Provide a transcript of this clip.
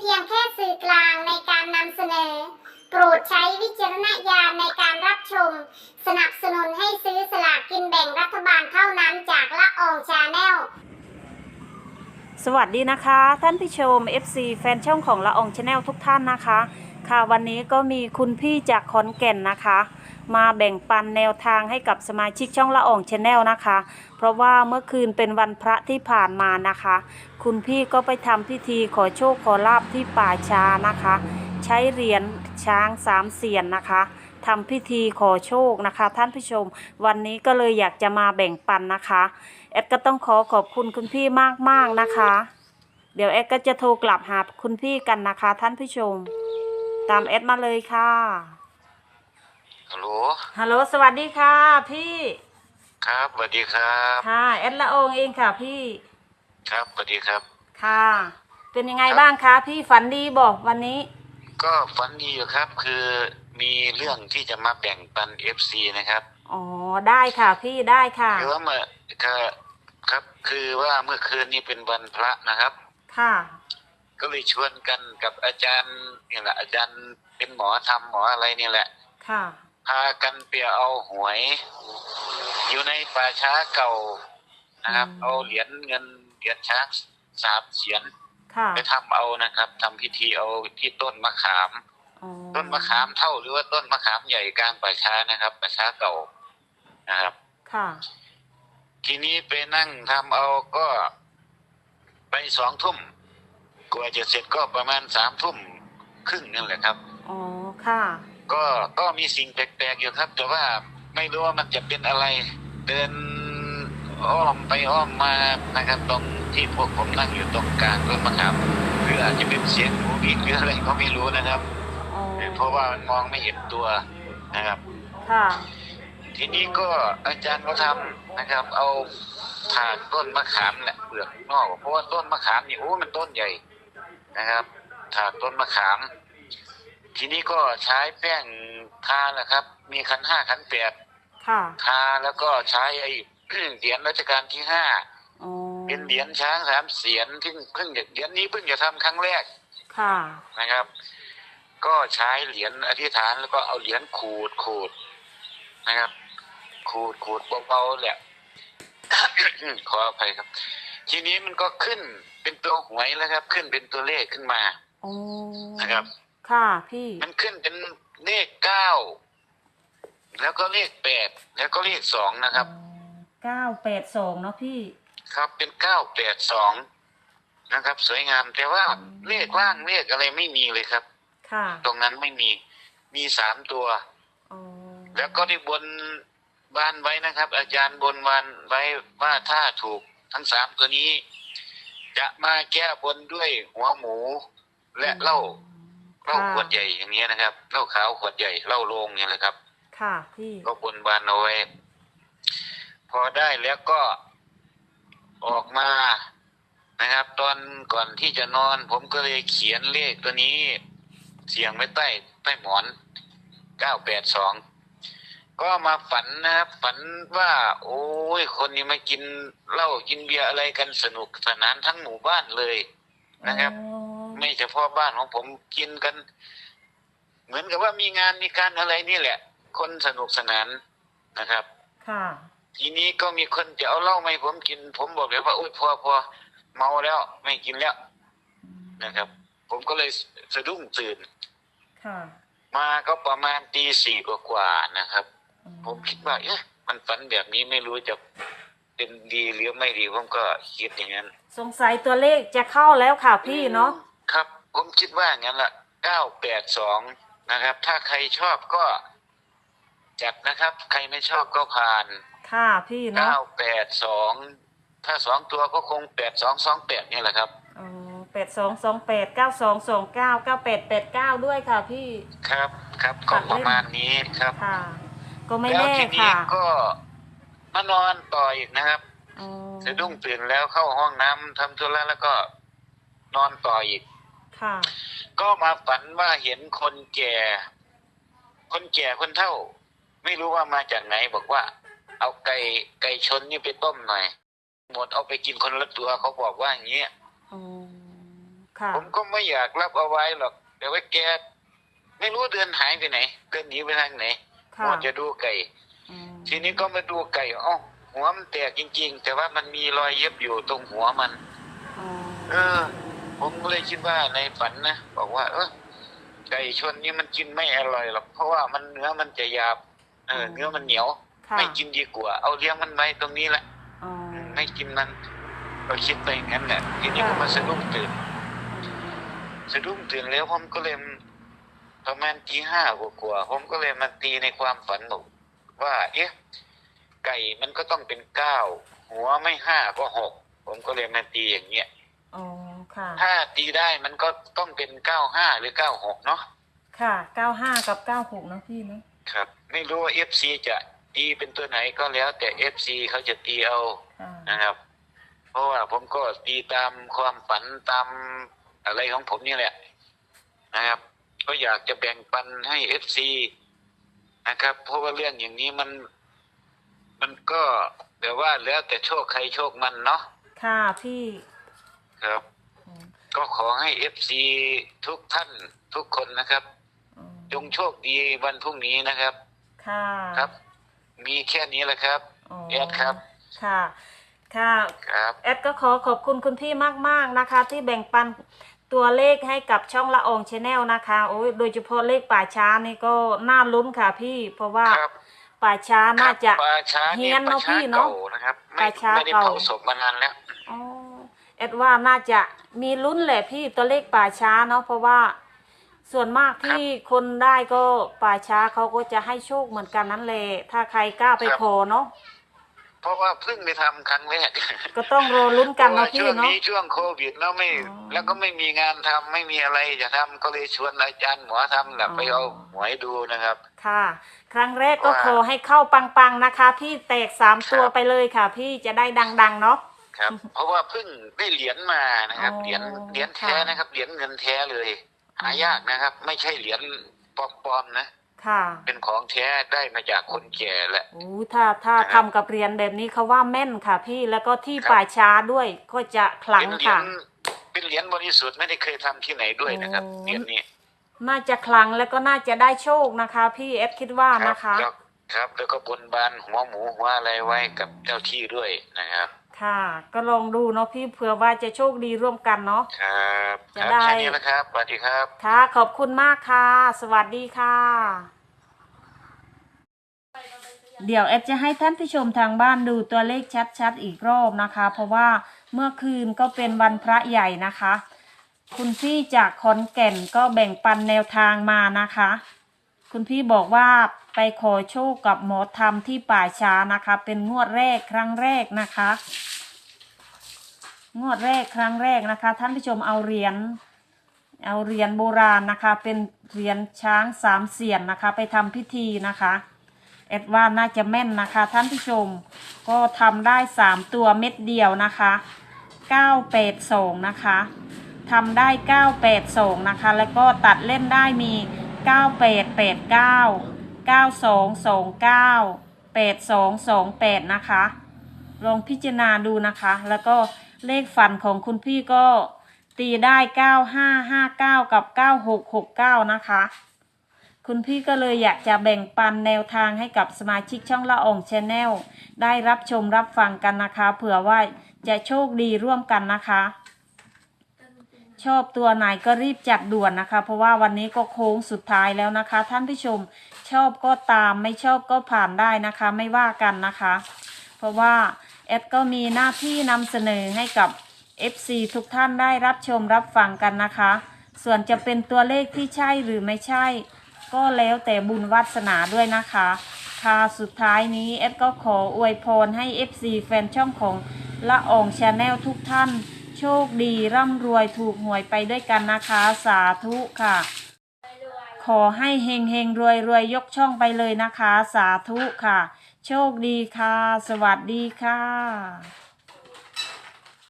เพียงแค่สื่อกลางในการนำเสนอ โปรดใช้วิจารณญาณในการรับชม สนับสนุนให้ซื้อสลากกินแบ่งรัฐบาลเท่านั้นจากละอองชาแนลสวัสดีนะคะ ท่านผู้ชม FC แฟนช่องของละอองชาแนลทุกท่านนะคะ ค่ะวันนี้ก็มีคุณพี่จากขอนแก่นนะคะ มาแบ่งปันแนวทางให้กับสมาชิกช่องละอองชาแนลนะคะ เพราะว่าเมื่อคืนเป็นวันพระที่ผ่านมานะคะ คุณพี่ก็ไปทำพิธีขอโชคขอลาบที่ป่าช้านะคะ ใช้เหรียญช้างสามเสียนนะคะทำพิธีขอโชคนะคะ ท่านผู้ชม วันนี้ก็เลยอยากจะมาแบ่งปันนะคะแอดก็ต้องขอขอบคุณคุณพี่มากๆนะคะ เดี๋ยวแอดก็จะโทรกลับหาคุณพี่กันนะคะ ท่านผู้ชม ตามแอดมาเลยค่ะ ฮัลโหล ฮัลโหล สวัสดีค่ะ พี่ ครับสวัสดีครับ ค่ะ แอดละอองเองค่ะพี่ ครับสวัสดีครับ ค่ะ เป็นยังไงบ้างคะพี่ฝันดีบอกวันนี้ ก็ฝันดีอยู่ครับ คือมีเรื่องที่จะมาแบ่งปันเอฟซีนะครับอ๋อ ได้ค่ะพี่ ได้ค่ะ คือว่าเมื่อก็ครับ คือว่าเมื่อคืนนี้เป็นวันพระนะครับ ค่ะ ก็เลยชวนกันกับอาจารย์นี่แหละอาจารย์เป็นหมอทำหมออะไรนี่แหละ ค่ะ พากันไปเอาหวย อยู่ในป่าช้าเก่านะครับอืมเอาเหรียญเงินเหรียญช้างสามเสียนค่ะไปทำเอานะครับทำพิธีเอาที่ต้นมะขามอ๋อต้นมะขามเท่าหรือว่าต้นมะขามใหญ่กลางป่าช้านะครับป่าช้าเก่านะครับ ค่ะ ทีนี้ไปนั่งทำเอาก็ไปสองทุ่มกว่าจะเสร็จก็ประมาณสามทุ่มครึ่งนั่นแหละครับ อ๋อ ค่ะ ก็ก็มีสิ่งแปลกๆอยู่ครับ แต่ว่าไม่รู้ว่ามันจะเป็นอะไร เดินอ้อมไปอ้อมมานะครับ ตรงที่พวกผมนั่งอยู่ตรงกลางต้นมะขามหรืออาจจะเป็นเสียงหนูบินหรืออะไรก็ไม่รู้นะครับอ๋อเพราะว่ามันมองไม่เห็นตัวนะครับค่ะทีนี้ก็อาจารย์เขาทำนะครับ เอาถากต้นมะขามแหละเปลือกนอก เพราะว่าต้นมะขามนี่โอ้มันต้นใหญ่นะครับถากต้นมะขาม ทีนี้ก็ใช้แป้งทาแหละครับ มีขันห้าขันแปดค่ะทาแล้วก็ใช้ไอ้เหรียญรัชกาลที่ห้าอ๋อเป็นเหรียญช้างสามเสียนที่เพิ่งจะเหรียญนี้เพิ่งจะทำครั้งแรกค่ะนะครับ ก็ใช้เหรียญอธิษฐานแล้วก็เอาเหรียญขูดขูดนะครับ ขูดขูดเบาๆแหละขออภัยครับ ทีนี้มันก็ขึ้นเป็นตัวหวยแล้วครับ ขึ้นเป็นตัวเลขขึ้นมาอ๋อนะครับ ค่ะพี่มันขึ้นเป็นเลขเก้าแล้วก็เลขแปดแล้วก็เลขสองนะครับ เก้าแปดสองเนาะพี่ครับเป็นเก้าแปดสองนะครับ สวยงามแต่ว่าอืมเลขล่างเลขอะไรไม่มีเลยครับ ค่ะตรงนั้นไม่มีมีสามตัว อ๋อแล้วก็ได้บนบานไว้นะครับ อาจารย์บนบานไว้ว่าถ้าถูกทั้งสามตัวนี้ จะมาแก้บนด้วยหัวหมูและเหล้า เหล้าค่ะขวดใหญ่อย่างนี้ยนะครับเหล้าขาวขวดใหญ่เหล้าโรงเนี่ยแหละครับ ค่ะพี่ก็บนบานเอาไว้พอได้แล้วก็ออกมานะครับ ตอนก่อนที่จะนอน ผมก็เลยเขียนเลขตัวนี้ เสียงไว้ใต้ใต้หมอนเก้าแปดสองก็มาฝันนะครับฝันว่า โอ้ย คนนี้มากินเหล้ากินเบียร์อะไรกันสนุกสนานทั้งหมู่บ้านเลยนะครับ อ๋อ ไม่เฉพาะบ้านของผมกินกัน เหมือนกับว่ามีงานมีการอะไรนี่แหละ คนสนุกสนานนะครับ ค่ะ ทีนี้ก็มีคนจะเอาเหล้ามาให้ผมกิน ผมบอกเลยว่าโอ้ยพอพอเมาแล้วไม่กินแล้วนะครับ ผมก็เลยสะดุ้งตื่น ค่ะ มาก็ประมาณตีสี่กว่าๆนะครับอืผมคิดว่าเอ๊ะมันฝันแบบนี้ไม่รู้จะเป็นดีหรือไม่ดีผมก็คิดอย่างนั้น สงสัยตัวเลขจะเข้าแล้วค่ะพี่เนาะครับ ผมคิดว่างั้นละเก้าแปดสองนะครับ ถ้าใครชอบก็จัดนะครับ ใครไม่ชอบก็ผ่านค่ะพี่เนาะเก้าแปดสองถ้าสองตัวก็คงแปดสองสองแปดนี่แหละครับอ๋อแปดสองสองแปดเก้าสองสองเก้าเก้าแปดแปดเก้าด้วยค่ะพี่ครับครับก็ประมาณนี้ครับค่ะ ก็ไม่แล้วแน่ทีนี้ค่ะก็มานอนต่ออีกนะครับอ๋อ สะดุ้งตื่นแล้วเข้าห้องน้ำทำธุระแล้วก็นอนต่ออีก ค่ะ ก็มาฝันว่าเห็นคนแก่ คนแก่คนเฒ่า ไม่รู้ว่ามาจากไหนบอกว่า เอาไก่ไก่ชนนี่ไปต้มหน่อยหมดเอาไปกินคนละตัวเขาบอกว่าอย่างเงี้ยอ๋อค่ะผมก็ไม่อยากรับเอาไว้หรอกแต่ว่าแกไม่รู้เดินหายไปไหนเดินหนีไปทางไหนค่ะมัวจะดูไก่อืมทีนี้ก็มาดูไก่อ๋อหัวมันแตกจริง ๆ แต่ว่ามันมีรอยเย็บอยู่ตรงหัวมันอ๋อเออ ผมก็เลยคิดว่าในฝันนะบอกว่า เออไก่ชนนี้มันกินไม่อร่อยหรอกเพราะว่ามันเนื้อมันจะหยาบเออเนื้อมันเหนียวค่ะไม่กินดีกว่า เอาเลี้ยงมันไว้ตรงนี้แหละอ๋อไม่กินมันก็คิดไปอย่างนั้นแหละทีนี้ค่ะก็มาสะดุ้งตื่นสะดุ้งตื่นแล้วผมก็เลยประมาณตีห้ากว่าๆผมก็เลยมาตีในความฝันบอกว่า เอ๊ะไก่มันก็ต้องเป็นเก้าหัวไม่ห้าก็หกผมก็เลยมาตีอย่างเงี้ยอ๋อ ค่ะ ถ้าตีได้มันก็ต้องเป็นเก้าห้าหรือเก้าหกเนาะค่ะเก้าห้ากับเก้าหกเนอะพี่เนอะครับ ไม่รู้ว่าเอฟซีจะตีเป็นตัวไหนก็แล้ว แต่เอฟซีเขาจะตีเอาค่ะนะครับ เพราะว่าผมก็ตีตามความฝันตามอะไรของผมนี่แหละ นะครับ ก็อยากจะแบ่งปันให้เอฟซีนะครับ เพราะว่าเรื่องอย่างนี้มัน มันก็แบบว่าแล้วแต่โชคใครโชคมันเนาะค่ะพี่ครับอืม ก็ขอให้เอฟซีทุกท่านทุกคนนะครับอืมจงโชคดีวันพรุ่งนี้นะครับ ค่ะครับ มีแค่นี้แหละครับแอดครับ ค่ะค่ะครับแอดก็ขอขอบคุณคุณพี่มาก ๆ นะคะ ที่แบ่งปันตัวเลขให้กับช่องละอองชาแนลนะคะโอ้ยโดยเฉพาะเลขป่าช้านี่ก็น่าลุ้นค่ะพี่ เพราะว่าครับป่าช้าน่าจะป่าช้าเฮี้นี่ยนเนป่าอะช้าพี่เนอะเก่านะครับไม่ป่าช้าไม่ได้เก่าเผาศพมานานแล้วอ๋อ แอดว่าน่าจะมีลุ้นแหละพี่ตัวเลขป่าช้าเนาะเพราะว่าส่วนมากที่คนได้ก็ป่าช้าเขาก็จะให้โชคเหมือนกันนั่นแหละถ้าใครกล้าไปครับขอเนาะเพราะว่าเพิ่งได้ทำครั้งแรกก็ต้องรอลุ้นกันเพราะเนาะว่าพี่ช่วงเนาะ นี้ช่วงโควิดแล้วไม่ อ๋อแล้วก็ไม่มีงานทำไม่มีอะไรจะทำก็เลยชวนอาจารย์หมอทำแหละอ๋อ ไปเอาหวยดูนะครับ ค่ะ ครั้งแรกก็ว่าขอให้เข้าปังๆนะคะ พี่แตกสามตัวครับไปเลยค่ะ พี่จะได้ดังๆเนาะ ครับ เพราะว่าเพิ่งได้เหรียญมานะครับอ๋อเหรียญเหรียญแท้ค่ะนะครับ เหรียญเงินแท้เลย หายากนะครับ ไม่ใช่เหรียญปลอมๆนะค่ะ เป็นของแท้ได้มาจากคนแก่แหละโอ้ถ้าถ้านะครับทำกับเหรียญแบบนี้เขาว่าแม่นค่ะ พี่แล้วก็ที่ครับป่าช้าด้วยก็จะขลังเป็นเหรียค่ะญเป็นเหรียญบริสุทธิ์ไม่ได้เคยทำที่ไหนด้วยนะครับโอ้เหรียญนี้น่าจะคลังแล้วก็น่าจะได้โชคนะคะ พี่เอสคิดว่าครับนะคะแล้วครับ แล้วก็บนบานหัวหมูหัวอะไรไว้กับเจ้าที่ด้วยนะครับ ค่ะ ก็ลองดูเนาะพี่เผื่อว่าจะโชคดีร่วมกันเนาะ ครับจะครับได้ แค่นี้นะครับสวัสดีครับ ค่ะ ขอบคุณมากค่ะ สวัสดีค่ะ เดี๋ยวแอดจะให้ท่านผู้ชมทางบ้านดูตัวเลขชัดๆอีกรอบนะคะ เพราะว่าเมื่อคืนก็เป็นวันพระใหญ่นะคะ คุณพี่จากขอนแก่นก็แบ่งปันแนวทางมานะคะ คุณพี่บอกว่าไปขอโชคกับหมอธรรมที่ป่าช้านะคะ เป็นงวดแรกครั้งแรกนะคะ งวดแรกครั้งแรกนะคะ ท่านผู้ชมเอาเหรียญเอาเหรียญโบราณนะคะ เป็นเหรียญช้างสามเสียนนะคะ ไปทำพิธีนะคะเอ็ดว่าน่าจะแม่นนะคะ ท่านผู้ชมก็ทำได้สามตัวเม็ดเดียวนะคะเก้าแปดสองนะคะทำได้เก้าแปดสองนะคะ แล้วก็ตัดเล่นได้มี เก้าแปดแปดเก้าเก้าสองสองเก้าแปดสองสองแปดนะคะ ลองพิจารณาดูนะคะ แล้วก็เลขฝันของคุณพี่ก็ตีได้9559กับ9669นะคะ คุณพี่ก็เลยอยากจะแบ่งปันแนวทางให้กับสมาชิกช่องละอองชาแนลได้รับชมรับฟังกันนะคะ เผื่อว่าจะโชคดีร่วมกันนะคะ ชอบตัวไหนก็รีบจัดด่วนนะคะ เพราะว่าวันนี้ก็โค้งสุดท้ายแล้วนะคะ ท่านผู้ชมชอบก็ตามไม่ชอบก็ผ่านได้นะคะ ไม่ว่ากันนะคะ เพราะว่าแอดก็มีหน้าที่นำเสนอให้กับ FC ทุกท่านได้รับชมรับฟังกันนะคะ ส่วนจะเป็นตัวเลขที่ใช่หรือไม่ใช่ ก็แล้วแต่บุญวาสนาด้วยนะคะค่ะสุดท้ายนี้แอดก็ขออวยพรให้ FC แฟนช่องของละอองชาแนลทุกท่าน โชคดีร่ำรวยถูกหวยไปด้วยกันนะคะ สาธุค่ะ ขอให้เฮงเฮงรวยรวยยกช่องไปเลยนะคะ สาธุค่ะ โชคดีค่ะ สวัสดีค่ะ